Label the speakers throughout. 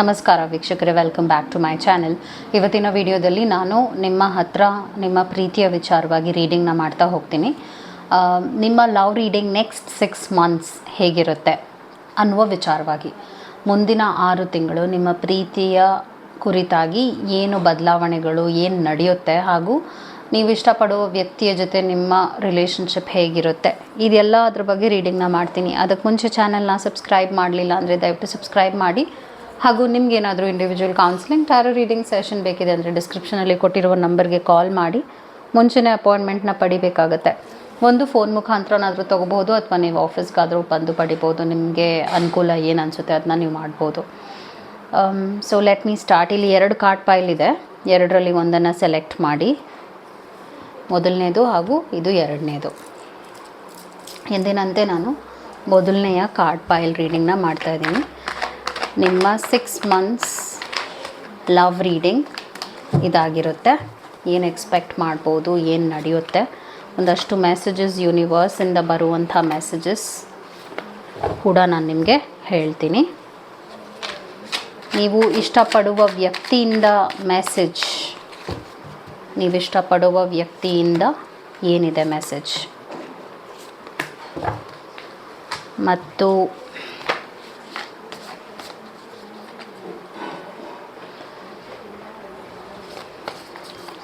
Speaker 1: ನಮಸ್ಕಾರ ವೀಕ್ಷಕರೇ welcome back to my channel ಇವತ್ತಿನ ವಿಡಿಯೋದಲ್ಲಿ ನಾನು ನಿಮ್ಮ ಹತ್ರ, ನಿಮ್ಮ ಪ್ರೀತಿಯ ವಿಚಾರವಾಗಿ ರೀಡಿಂಗ್ನ ಮಾಡ್ತಾ ಹೋಗ್ತೀನಿ. ನಿಮ್ಮ love reading next six months ಹೇಗಿರುತ್ತೆ ಅನ್ನುವ ವಿಚಾರವಾಗಿ. ಮುಂದಿನ ಆರು ತಿಂಗಳು ನಿಮ್ಮ ಪ್ರೀತಿಯ ಕುರಿತಾಗಿ ಏನು ಬದಲಾವಣೆಗಳು, ಏನು ನಡೆಯುತ್ತೆ ಹಾಗೂ ನೀವು ಇಷ್ಟಪಡುವ ವ್ಯಕ್ತಿಯ ಜೊತೆ ನಿಮ್ಮ ರಿಲೇಷನ್ಶಿಪ್ ಹೇಗಿರುತ್ತೆ. ಇದೆಲ್ಲ ಅದ್ರ ಬಗ್ಗೆ ರೀಡಿಂಗ್ನ ಮಾಡ್ತೀನಿ. ಅದಕ್ಕೆ ಮುಂಚೆ ಚಾನೆಲ್ನ ಸಬ್ಸ್ಕ್ರೈಬ್ ಮಾಡಲಿಲ್ಲ ಅಂದರೆ ದಯವಿಟ್ಟು ಸಬ್ಸ್ಕ್ರೈಬ್ ಮಾಡಿ. ಹಾಗೂ ನಿಮಗೇನಾದರೂ individual counselling tarot reading session ಬೇಕಿದೆ ಅಂದರೆ ಡಿಸ್ಕ್ರಿಪ್ಷನಲ್ಲಿ ಕೊಟ್ಟಿರುವ ನಂಬರ್ಗೆ ಕಾಲ್ ಮಾಡಿ. ಮುಂಚೆನೇ ಅಪಾಯಿಂಟ್ಮೆಂಟ್ನ ಪಡಿಬೇಕಾಗತ್ತೆ. ಒಂದು ಫೋನ್ ಮುಖಾಂತರನಾದರೂ ತೊಗೋಬೋದು ಅಥವಾ ನೀವು ಆಫೀಸ್ಗಾದರೂ ಬಂದು ಪಡಿಬೋದು ನಿಮಗೆ ಅನುಕೂಲ ಏನು ಅನಿಸುತ್ತೆ ಅದನ್ನ ನೀವು ಮಾಡ್ಬೋದು. ಸೊ ಲೆಟ್ ಮೀ ಸ್ಟಾರ್ಟ್ ಇಲ್ಲಿ ಎರಡು ಕಾರ್ಡ್ ಪೈಲ್ ಇದೆ. ಎರಡರಲ್ಲಿ ಒಂದನ್ನು ಸೆಲೆಕ್ಟ್ ಮಾಡಿ. ಮೊದಲನೇದು ಹಾಗೂ ಇದು ಎರಡನೇದು. ಎಂದಿನಂತೆ ನಾನು ಮೊದಲನೆಯ ಕಾರ್ಡ್ ಪೈಲ್ ರೀಡಿಂಗ್ನ ಮಾಡ್ತಾಯಿದ್ದೀನಿ ನಿಮ್ಮ ಸಿಕ್ಸ್ ಮಂತ್ಸ್ ಲವ್ ರೀಡಿಂಗ್ ಇದಾಗಿರುತ್ತೆ. ಏನು ಎಕ್ಸ್ಪೆಕ್ಟ್ ಮಾಡ್ಬೋದು, ಏನು ನಡೆಯುತ್ತೆ. ಒಂದಷ್ಟು ಮೆಸೇಜಸ್ ಯೂನಿವರ್ಸಿಂದ ಬರುವಂಥ ಮೆಸೇಜಸ್ ಕೂಡ ನಾನು ನಿಮಗೆ ಹೇಳ್ತೀನಿ. ನೀವು ಇಷ್ಟಪಡುವ ವ್ಯಕ್ತಿಯಿಂದ ಮೆಸೇಜ್ ನೀವು ಇಷ್ಟಪಡುವ ವ್ಯಕ್ತಿಯಿಂದ ಏನಿದೆ ಮೆಸೇಜ್ ಮತ್ತು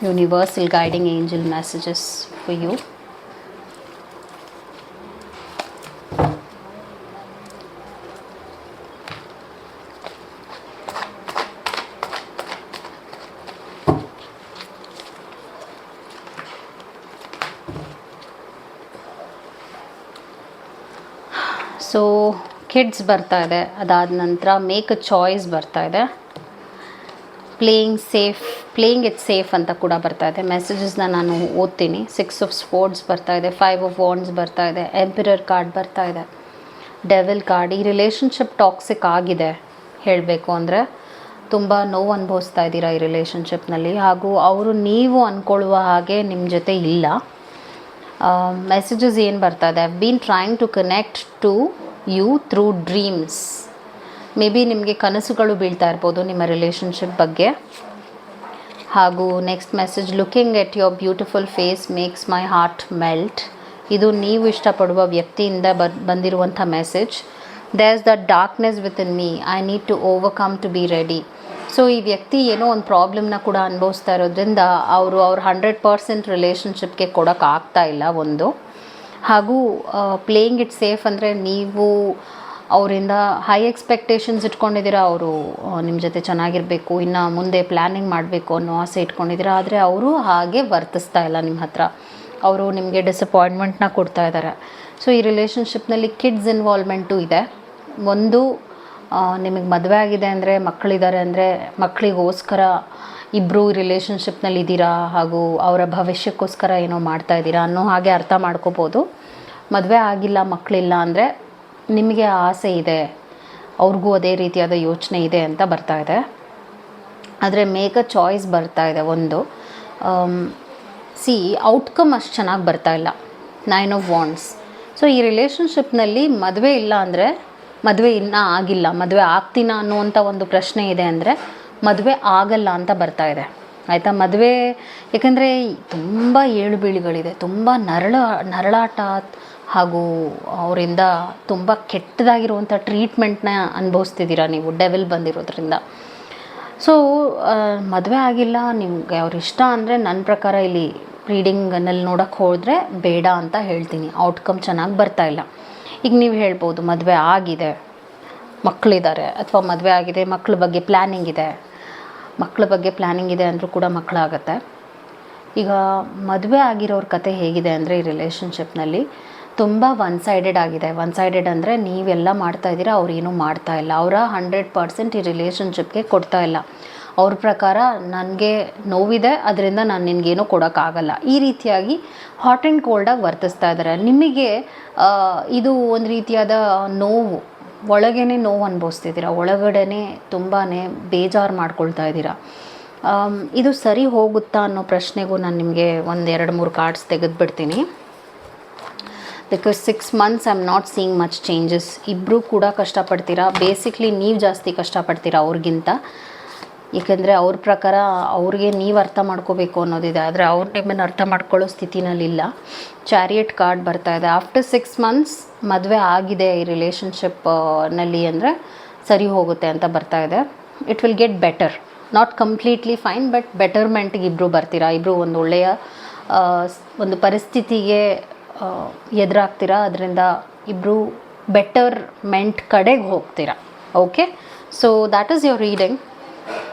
Speaker 1: universal guiding angel messages for you. So kids ಬರ್ತಾ ಇದೆ ಅದಾದ ನಂತರ ಮೇಕ್ ಅ ಚಾಯ್ಸ್ ಬರ್ತಾ ಇದೆ playing safe playing it safe ಅಂತ ಕೂಡ ಬರ್ತಾ ಇದೆ. ಮೆಸೇಜಸ್ನ ನಾನು ಓದ್ತೀನಿ. ಸಿಕ್ಸ್ ಆಫ್ ಸ್ಪೋರ್ಟ್ಸ್ ಬರ್ತಾ ಇದೆ ಫೈವ್ ಆಫ್ ವಾಂಡ್ಸ್ ಬರ್ತಾ ಇದೆ ಎಂಪಿರರ್ ಕಾರ್ಡ್ ಬರ್ತಾ ಇದೆ ಡೆವಿಲ್ ಕಾರ್ಡ್ ಈ ರಿಲೇಷನ್ಶಿಪ್ ಟಾಕ್ಸಿಕ್ ಆಗಿದೆ ಹೇಳಬೇಕು ಅಂದರೆ ತುಂಬ ನೋವು ಅನುಭವಿಸ್ತಾ ಇದ್ದೀರಾ ಈ ರಿಲೇಷನ್ಶಿಪ್ನಲ್ಲಿ ಹಾಗೂ ಅವರು ನೀವು ಅಂದ್ಕೊಳ್ಳುವ ಹಾಗೆ ನಿಮ್ಮ ಜೊತೆ ಇಲ್ಲ. ಮೆಸೇಜಸ್ ಏನು ಬರ್ತಾ ಇದೆ? Been trying to connect to you through dreams may be ನಿಮಗೆ ಕನಸುಗಳು ಬೀಳ್ತಾ ಇರ್ಬೋದು ನಿಮ್ಮ ರಿಲೇಷನ್ಶಿಪ್ ಬಗ್ಗೆ. ಹಾಗೂ next message looking at your beautiful face makes my heart melt ಇದು ನೀವು ಇಷ್ಟಪಡುವ ವ್ಯಕ್ತಿಯಿಂದ ಬ ಬಂದಿರುವಂಥ message there is the darkness within me I need to overcome to be ready so ಈ ವ್ಯಕ್ತಿ ಏನೋ ಒಂದು ಪ್ರಾಬ್ಲಮ್ನ ಕೂಡ ಅನುಭವಿಸ್ತಾ ಇರೋದ್ರಿಂದ ಅವರು ಅವ್ರ ಹಂಡ್ರೆಡ್ ಪರ್ಸೆಂಟ್ ರಿಲೇಷನ್ಶಿಪ್ಗೆ ಕೊಡೋಕ್ಕಾಗ್ತಾ ಇಲ್ಲ ಒಂದು. ಹಾಗೂ ಪ್ಲೇಯಿಂಗ್ ಇಟ್ ಸೇಫ್ ಅಂದರೆ ನೀವು ಅವರಿಂದ ಹೈ ಎಕ್ಸ್ಪೆಕ್ಟೇಷನ್ಸ್ ಇಟ್ಕೊಂಡಿದ್ದೀರ? ಅವರು ನಿಮ್ಮ ಜೊತೆ ಚೆನ್ನಾಗಿರಬೇಕು, ಇನ್ನು ಮುಂದೆ ಪ್ಲ್ಯಾನಿಂಗ್ ಮಾಡಬೇಕು ಅನ್ನೋ ಆಸೆ ಇಟ್ಕೊಂಡಿದ್ದೀರಾ? ಆದರೆ ಅವರು ಹಾಗೆ ವರ್ತಿಸ್ತಾ ಇಲ್ಲ ನಿಮ್ಮ ಹತ್ರ. ಅವರು ನಿಮಗೆ ಡಿಸಪಾಯಿಂಟ್ಮೆಂಟ್ನ ಕೊಡ್ತಾ ಇದ್ದಾರೆ. ಸೊ ಈ ರಿಲೇಷನ್ಶಿಪ್ನಲ್ಲಿ ಕಿಡ್ಸ್ ಇನ್ವಾಲ್ವ್ಮೆಂಟು ಇದೆ. ಒಂದು ನಿಮಗೆ ಮದುವೆ ಆಗಿದೆ ಅಂದರೆ ಮಕ್ಕಳಿದ್ದಾರೆ ಅಂದರೆ ಮಕ್ಕಳಿಗೋಸ್ಕರ ಇಬ್ಬರು ರಿಲೇಷನ್ಶಿಪ್ನಲ್ಲಿ ಇದ್ದೀರಾ? ಹಾಗೂ ಅವರ ಭವಿಷ್ಯಕ್ಕೋಸ್ಕರ ಏನೋ ಮಾಡ್ತಾ ಇದ್ದೀರಾ? ಅನ್ನೋ ಹಾಗೆ ಅರ್ಥ ಮಾಡ್ಕೋಬೋದು. ಮದುವೆ ಆಗಿಲ್ಲ ಮಕ್ಕಳಿಲ್ಲ ಅಂದರೆ ನಿಮಗೆ ಆಸೆ ಇದೆ, ಅವ್ರಿಗೂ ಅದೇ ರೀತಿಯಾದ ಯೋಚನೆ ಇದೆ ಅಂತ ಬರ್ತಾ ಇದೆ. ಆದರೆ ಮೇಕ್ ಅ ಚಾಯ್ಸ್ ಬರ್ತಾ ಇದೆ ಒಂದು. ಸಿ ಔಟ್ಕಮ್ ಅಷ್ಟು ಚೆನ್ನಾಗಿ ಬರ್ತಾ ಇಲ್ಲ. ನೈನ್ ಆಫ್ ವಾಂಡ್ಸ್ ಸೊ ಈ ರಿಲೇಷನ್ಶಿಪ್ನಲ್ಲಿ ಮದುವೆ ಇಲ್ಲ ಅಂದರೆ ಮದುವೆ ಇನ್ನೂ ಆಗಿಲ್ಲ. ಮದುವೆ ಆಗ್ತೀನ ಅನ್ನುವಂಥ ಒಂದು ಪ್ರಶ್ನೆ ಇದೆ ಅಂದರೆ ಮದುವೆ ಆಗಲ್ಲ ಅಂತ ಬರ್ತಾ ಇದೆ. ಆಯಿತಾ? ಮದುವೆ, ಯಾಕಂದರೆ ತುಂಬ ಏಳುಬೀಳುಗಳಿದೆ. ತುಂಬ ನರಳ, ನರಳಾಟ ಹಾಗೂ ಅವರಿಂದ ತುಂಬ ಕೆಟ್ಟದಾಗಿರುವಂಥ ಟ್ರೀಟ್ಮೆಂಟ್ನ ಅನುಭವಿಸ್ತಿದ್ದೀರಾ ನೀವು? ಡೆವಿಲ್ ಬಂದಿರೋದ್ರಿಂದ. ಸೊ ಮದುವೆ ಆಗಿಲ್ಲ, ನಿಮಗೆ ಅವ್ರ ಇಷ್ಟ ಅಂದರೆ ನನ್ನ ಪ್ರಕಾರ ಇಲ್ಲಿ ರೀಡಿಂಗನಲ್ಲಿ ನೋಡೋಕ್ಕೆ ಹೋದರೆ ಬೇಡ ಅಂತ ಹೇಳ್ತೀನಿ. ಔಟ್ಕಮ್ ಚೆನ್ನಾಗಿ ಬರ್ತಾ ಇಲ್ಲ. ಈಗ ನೀವು ಹೇಳ್ಬೋದು, ಮದುವೆ ಆಗಿದೆ ಮಕ್ಕಳಿದ್ದಾರೆ ಅಥವಾ ಮದುವೆ ಆಗಿದೆ ಮಕ್ಕಳ ಬಗ್ಗೆ ಪ್ಲ್ಯಾನಿಂಗ್ ಇದೆ. ಮಕ್ಕಳ ಬಗ್ಗೆ ಪ್ಲ್ಯಾನಿಂಗ್ ಇದೆ ಅಂದರೂ ಕೂಡ ಮಕ್ಕಳಾಗತ್ತೆ ಈಗ ಮದುವೆ ಆಗಿರೋರ ಕತೆ ಹೇಗಿದೆ ಅಂದರೆ ಈ ರಿಲೇಷನ್ಶಿಪ್ನಲ್ಲಿ ತುಂಬ ಒನ್ ಸೈಡೆಡ್ ಆಗಿದೆ. ಒನ್ ಸೈಡೆಡ್ ಅಂದರೆ ನೀವೆಲ್ಲ ಮಾಡ್ತಾ ಇದ್ದೀರಾ ಅವ್ರು ಏನೂ ಮಾಡ್ತಾ ಇಲ್ಲ. ಅವರ ಹಂಡ್ರೆಡ್ ಪರ್ಸೆಂಟ್ ಈ ರಿಲೇಷನ್ಶಿಪ್ಗೆ ಕೊಡ್ತಾ ಇಲ್ಲ. ಅವ್ರ ಪ್ರಕಾರ ನನಗೆ ನೋವಿದೆ, ಅದರಿಂದ ನಾನು ನಿನಗೇನೂ ಕೊಡೋಕ್ಕಾಗಲ್ಲ. ಈ ರೀತಿಯಾಗಿ ಹಾಟ್ ಆ್ಯಂಡ್ ಕೋಲ್ಡಾಗಿ ವರ್ತಿಸ್ತಾ ಇದ್ದಾರೆ. ನಿಮಗೆ ಇದು ಒಂದು ರೀತಿಯಾದ ನೋವು ಒಳಗೇ ನೋವು ಅನುಭವಿಸ್ತಿದ್ದೀರಾ? ಒಳಗಡೆ ತುಂಬಾ ಬೇಜಾರು ಮಾಡ್ಕೊಳ್ತಾ ಇದ್ದೀರಾ? ಇದು ಸರಿ ಹೋಗುತ್ತಾ ಅನ್ನೋ ಪ್ರಶ್ನೆಗೂ ನಾನು ನಿಮಗೆ ಒಂದು ಎರಡು ಮೂರು cards ತೆಗೆದುಬಿಡ್ತೀನಿ. Because six months I am not seeing much changes ಇಬ್ಬರೂ ಕೂಡ ಕಷ್ಟಪಡ್ತೀರಾ? ಬೇಸಿಕ್ಲಿ ನೀವು ಜಾಸ್ತಿ ಕಷ್ಟಪಡ್ತೀರಾ ಅವ್ರಿಗಿಂತ? ಏಕೆಂದರೆ ಅವ್ರ ಪ್ರಕಾರ ಅವ್ರಿಗೆ ನೀವು ಅರ್ಥ ಮಾಡ್ಕೋಬೇಕು ಅನ್ನೋದಿದೆ. ಆದರೆ ಅವ್ರ ನಿಮ್ಮನ್ನು ಅರ್ಥ ಮಾಡ್ಕೊಳ್ಳೋ ಸ್ಥಿತಿನಲ್ಲಿಲ್ಲ ಚಾರಿಯಟ್ ಕಾರ್ಡ್ ಬರ್ತಾ ಇದೆ. ಆಫ್ಟರ್ ಸಿಕ್ಸ್ ಮಂತ್ಸ್ ಮದುವೆ ಆಗಿದೆ ಈ ರಿಲೇಷನ್ಶಿಪ್ನಲ್ಲಿ ಅಂದರೆ ಸರಿ ಹೋಗುತ್ತೆ ಅಂತ ಬರ್ತಾ ಇದೆ. It will get better not completely fine but ಬೆಟರ್ಮೆಂಟ್ಗೆ ಇಬ್ಬರು ಬರ್ತೀರಾ? ಇಬ್ಬರು ಒಂದು ಒಳ್ಳೆಯ ಒಂದು ಪರಿಸ್ಥಿತಿಗೆ ಎದುರಾಗ್ತೀರಾ? ಅದರಿಂದ ಇಬ್ಬರು ಬೆಟರ್ಮೆಂಟ್ ಕಡೆಗೆ ಹೋಗ್ತೀರಾ. Okay so that is your reading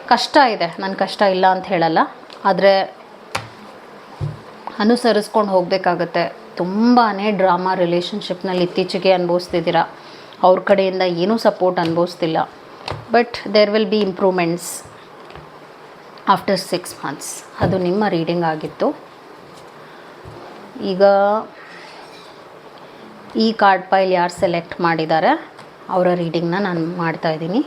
Speaker 1: ಕಷ್ಟ ಇದೆ. ನನ್ನ ಕಷ್ಟ ಇಲ್ಲ ಅಂತ ಹೇಳಲ್ಲ. ಆದರೆ ಅನುಸರಿಸ್ಕೊಂಡು ಹೋಗಬೇಕಾಗತ್ತೆ. ತುಂಬಾ ಡ್ರಾಮಾ ರಿಲೇಷನ್ಶಿಪ್ನಲ್ಲಿ ಇತ್ತೀಚೆಗೆ ಅನುಭವಿಸ್ತಿದ್ದೀರಾ. ಅವ್ರ ಕಡೆಯಿಂದ ಏನೂ support ಅನುಭವಿಸ್ತಿಲ್ಲ. But there will be improvements after six months ಅದು ನಿಮ್ಮ ರೀಡಿಂಗ್ ಆಗಿತ್ತು. ಈಗ ಈ ಕಾರ್ಡ್ ಪೈಲ್ ಯಾರು ಸೆಲೆಕ್ಟ್ ಮಾಡಿದ್ದಾರೆ ಅವರ ರೀಡಿಂಗ್ನ ನಾನು ಮಾಡ್ತಾ ಇದ್ದೀನಿ.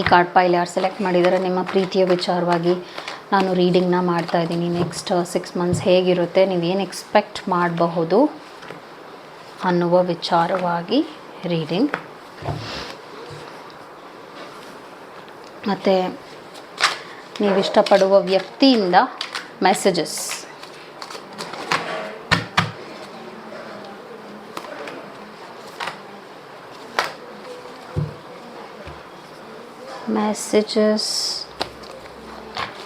Speaker 1: ಈ ಕಾರ್ಡ್ ಪೈಲ್ ಯಾರು ಸೆಲೆಕ್ಟ್ ಮಾಡಿದ್ದಾರೆ ನಿಮ್ಮ ಪ್ರೀತಿಯ ವಿಚಾರವಾಗಿ ನಾನು ರೀಡಿಂಗ್ನ ಮಾಡ್ತಾ ಇದ್ದೀನಿ. ನೆಕ್ಸ್ಟ್ ಸಿಕ್ಸ್ ಮಂತ್ಸ್ ಹೇಗಿರುತ್ತೆ ನೀವೇನು ಎಕ್ಸ್ಪೆಕ್ಟ್ ಮಾಡಬಹುದು ಅನ್ನುವ ವಿಚಾರವಾಗಿ ರೀಡಿಂಗ್ ಮತ್ತು ನೀವು ಇಷ್ಟಪಡುವ ವ್ಯಕ್ತಿಯಿಂದ messages messages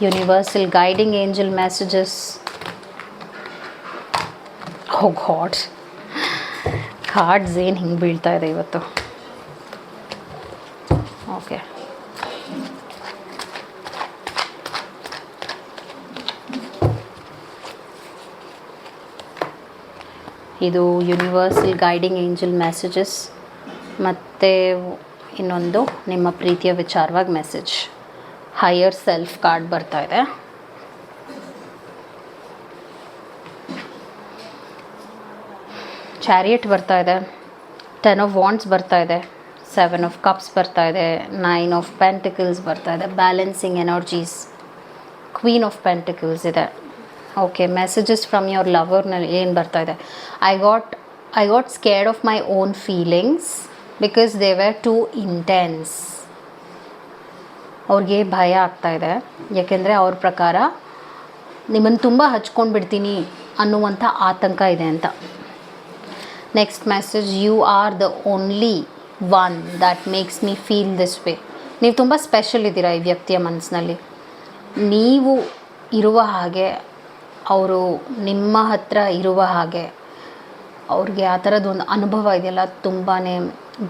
Speaker 1: universal guiding angel messages ಹೋಗ್ ಹಾಟ್ ಕಾರ್ಡ್ಸ್ ಏನು ಹಿಂಗೆ ಬೀಳ್ತಾ ಇದೆ ಇವತ್ತು? ಓಕೆ ಇದು ಯೂನಿವರ್ಸಲ್ ಗೈಡಿಂಗ್ ಏಂಜಲ್ ಮೆಸೇಜಸ್ ಮತ್ತು ಇನ್ನೊಂದು ನಿಮ್ಮ ಪ್ರೀತಿಯ ವಿಚಾರವಾಗಿ ಮೆಸೇಜ್ ಹೈಯರ್ ಸೆಲ್ಫ್ ಕಾರ್ಡ್ ಬರ್ತಾ ಇದೆ. ಚಾರಿಯಟ್ ಬರ್ತಾ ಇದೆ. ಟೆನ್ ಆಫ್ ವಾಂಡ್ಸ್ ಬರ್ತಾ ಇದೆ. ಸೆವೆನ್ ಆಫ್ ಕಪ್ಸ್ ಬರ್ತಾ ಇದೆ. ನೈನ್ ಆಫ್ ಪೆಂಟಿಕಲ್ಸ್ ಬರ್ತಾ ಇದೆ. Balancing energies queen of pentacles ಇದೆ. ಓಕೆ ಮೆಸೇಜಸ್ ಫ್ರಮ್ ಯುವರ್ ಲವರ್ನಲ್ಲಿ ಏನು ಬರ್ತಾ ಇದೆ? I got I got scared of my own feelings because they were too intense ಅವ್ರಿಗೆ ಭಯ ಆಗ್ತಾ ಇದೆ. ಯಾಕೆಂದರೆ ಅವ್ರ ಪ್ರಕಾರ ನಿಮ್ಮನ್ನು ತುಂಬ ಹಚ್ಕೊಂಡು ಬಿಡ್ತೀನಿ ಅನ್ನುವಂಥ ಆತಂಕ ಇದೆ ಅಂತ. Next message you are the only one that makes me feel this way ನೀವು ತುಂಬ ಸ್ಪೆಷಲ್ ಇದ್ದೀರಾ ಈ ವ್ಯಕ್ತಿಯ ಮನಸ್ಸಿನಲ್ಲಿ? ನೀವು ಇರುವ ಹಾಗೆ ಅವರು ನಿಮ್ಮ ಹತ್ರ ಇರುವ ಹಾಗೆ ಅವ್ರಿಗೆ ಆ ಥರದ್ದು ಒಂದು ಅನುಭವ ಇದೆಯಲ್ಲ ತುಂಬಾ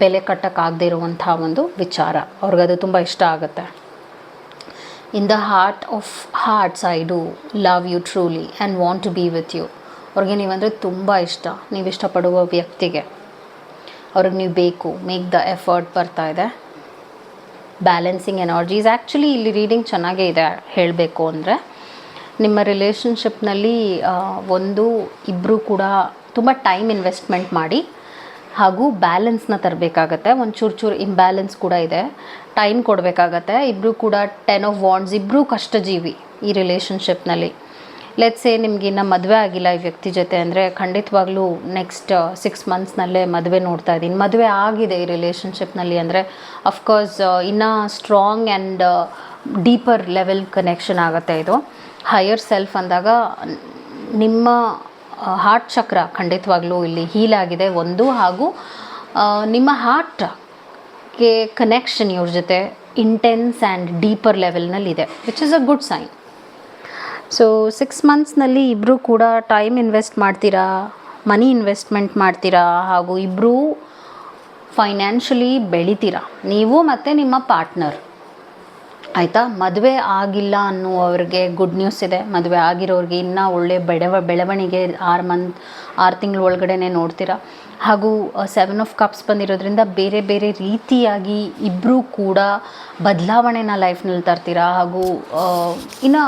Speaker 1: ಬೆಲೆ ಕಟ್ಟೋಕ್ಕಾಗದೇ ಇರುವಂಥ ಒಂದು ವಿಚಾರ. ಅವ್ರಿಗದು ತುಂಬ ಇಷ್ಟ ಆಗುತ್ತೆ. In the heart of hearts I do love you truly and want to be with you ಅವ್ರಿಗೆ ನೀವಂದರೆ ತುಂಬ ಇಷ್ಟ. ನೀವು ಇಷ್ಟಪಡುವ ವ್ಯಕ್ತಿಗೆ ಅವ್ರಿಗೆ ನೀವು ಬೇಕು. ಮೇಕ್ ದ ಎಫರ್ಟ್ ಬರ್ತಾ ಇದೆ. ಬ್ಯಾಲೆನ್ಸಿಂಗ್ ಎನರ್ಜೀಸ್ ಆ್ಯಕ್ಚುಲಿ ಇಲ್ಲಿ ರೀಡಿಂಗ್ ಚೆನ್ನಾಗೇ ಇದೆ ಹೇಳಬೇಕು ಅಂದರೆ. ನಿಮ್ಮ ರಿಲೇಷನ್ಶಿಪ್ನಲ್ಲಿ ಒಂದು ಇಬ್ಬರು ಕೂಡ ತುಂಬ ಟೈಮ್ ಇನ್ವೆಸ್ಟ್ಮೆಂಟ್ ಮಾಡಿ ಹಾಗೂ ಬ್ಯಾಲೆನ್ಸ್ನ ತರಬೇಕಾಗತ್ತೆ. ಒಂದು ಚೂರು ಚೂರು ಇಂಬ್ಯಾಲೆನ್ಸ್ ಕೂಡ ಇದೆ. ಟೈಮ್ ಕೊಡಬೇಕಾಗತ್ತೆ. ಇಬ್ಬರು ಕೂಡ ಟೆನ್ ಆಫ್ ವಾಂಡ್ಸ್ ಇಬ್ಬರೂ ಕಷ್ಟಜೀವಿ ಈ ರಿಲೇಷನ್ಶಿಪ್ನಲ್ಲಿ ಲೆಟ್ಸ್ ಏ ನಿಮ್ಗೆ ಇನ್ನು ಮದುವೆ ಆಗಿಲ್ಲ ಈ ವ್ಯಕ್ತಿ ಜೊತೆ ಅಂದರೆ ಖಂಡಿತವಾಗ್ಲೂ ನೆಕ್ಸ್ಟ್ ಸಿಕ್ಸ್ ಮಂತ್ಸ್ನಲ್ಲೇ ಮದುವೆ ನೋಡ್ತಾ ಇದ್ದೀನಿ. ಮದುವೆ ಆಗಿದೆ ಈ ರಿಲೇಷನ್ಶಿಪ್ನಲ್ಲಿ ಅಂದರೆ ಅಫ್ಕೋರ್ಸ್ ಇನ್ನೂ strong and deeper level connection ಆಗುತ್ತೆ ಇದು. ಹೈಯರ್ ಸೆಲ್ಫ್ ಅಂದಾಗ ನಿಮ್ಮ ಹಾರ್ಟ್ ಚಕ್ರ ಖಂಡಿತವಾಗ್ಲೂ ಇಲ್ಲಿ ಹೀಲ್ ಆಗಿದೆ ಒಂದು ಹಾಗೂ ನಿಮ್ಮ ಹಾರ್ಟ್ಗೆ ಕನೆಕ್ಷನ್ ಇವ್ರ ಜೊತೆ ಇಂಟೆನ್ಸ್ ಆ್ಯಂಡ್ ಡೀಪರ್ ಲೆವೆಲ್ನಲ್ಲಿ ಇದೆ which is a good sign so six ಮಂತ್ಸ್ನಲ್ಲಿ ಇಬ್ಬರೂ ಕೂಡ ಟೈಮ್ ಇನ್ವೆಸ್ಟ್ ಮಾಡ್ತೀರಾ ಮನಿ ಇನ್ವೆಸ್ಟ್ಮೆಂಟ್ ಮಾಡ್ತೀರಾ, ಹಾಗೂ ಇಬ್ಬರೂ ಫೈನಾನ್ಷಿಯಲಿ ಬೆಳಿತೀರಾ, ನೀವು ಮತ್ತು ನಿಮ್ಮ ಪಾರ್ಟ್ನರ್ ಆಯಿತಾ? ಮದುವೆ ಆಗಿಲ್ಲ ಅನ್ನುವವ್ರಿಗೆ ಗುಡ್ ನ್ಯೂಸ್ ಇದೆ. ಮದುವೆ ಆಗಿರೋರಿಗೆ ಇನ್ನೂ ಒಳ್ಳೆ ಬೆಳವ, ಬೆಳವಣಿಗೆ ಆರು ಮಂತ್ ಆರು ತಿಂಗಳ ಒಳಗಡೆನೇ ನೋಡ್ತೀರಾ? ಹಾಗೂ ಸೆವೆನ್ ಆಫ್ ಕಪ್ಸ್ ಬಂದಿರೋದ್ರಿಂದ ಬೇರೆ ಬೇರೆ ರೀತಿಯಾಗಿ ಇಬ್ಬರೂ ಕೂಡ ಬದಲಾವಣೆನ ಲೈಫ್ನಲ್ಲಿ ತರ್ತೀರಾ? ಹಾಗೂ ಇನ್ನು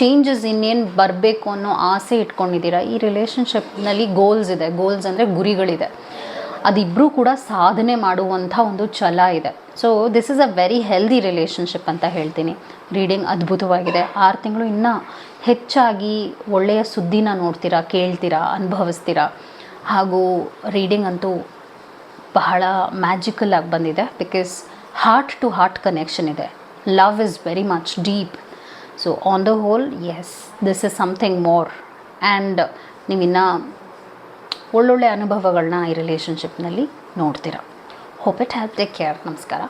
Speaker 1: ಚೇಂಜಸ್ ಇನ್ನೇನು ಬರಬೇಕು ಅನ್ನೋ ಆಸೆ ಇಟ್ಕೊಂಡಿದ್ದೀರಾ? ಈ ರಿಲೇಷನ್ಶಿಪ್ನಲ್ಲಿ ಗೋಲ್ಸ್ ಇದೆ. ಗೋಲ್ಸ್ ಅಂದರೆ ಗುರಿಗಳಿದೆ. ಅದಿಬ್ಬರೂ ಕೂಡ ಸಾಧನೆ ಮಾಡುವಂಥ ಒಂದು ಛಲ ಇದೆ. So this is a very healthy relationship ಅಂತ ಹೇಳ್ತೀನಿ. ರೀಡಿಂಗ್ ಅದ್ಭುತವಾಗಿದೆ. ಆರು ತಿಂಗಳು ಇನ್ನೂ ಹೆಚ್ಚಾಗಿ ಒಳ್ಳೆಯ ಸುದ್ದಿನ ನೋಡ್ತೀರಾ, ಕೇಳ್ತೀರಾ, ಅನುಭವಿಸ್ತೀರಾ? ಹಾಗೂ ರೀಡಿಂಗ್ ಅಂತೂ ಬಹಳ ಮ್ಯಾಜಿಕಲ್ ಆಗಿ ಬಂದಿದೆ. Because heart to heart connection ಇದೆ. Love is very much deep so on the whole as this is something more and ನೀವಿನ್ನು ಒಳ್ಳೊಳ್ಳೆ ಅನುಭವಗಳನ್ನ ಈ ರಿಲೇಷನ್ಶಿಪ್ನಲ್ಲಿ ನೋಡ್ತೀರಾ. Hope it hap take care ನಮಸ್ಕಾರ.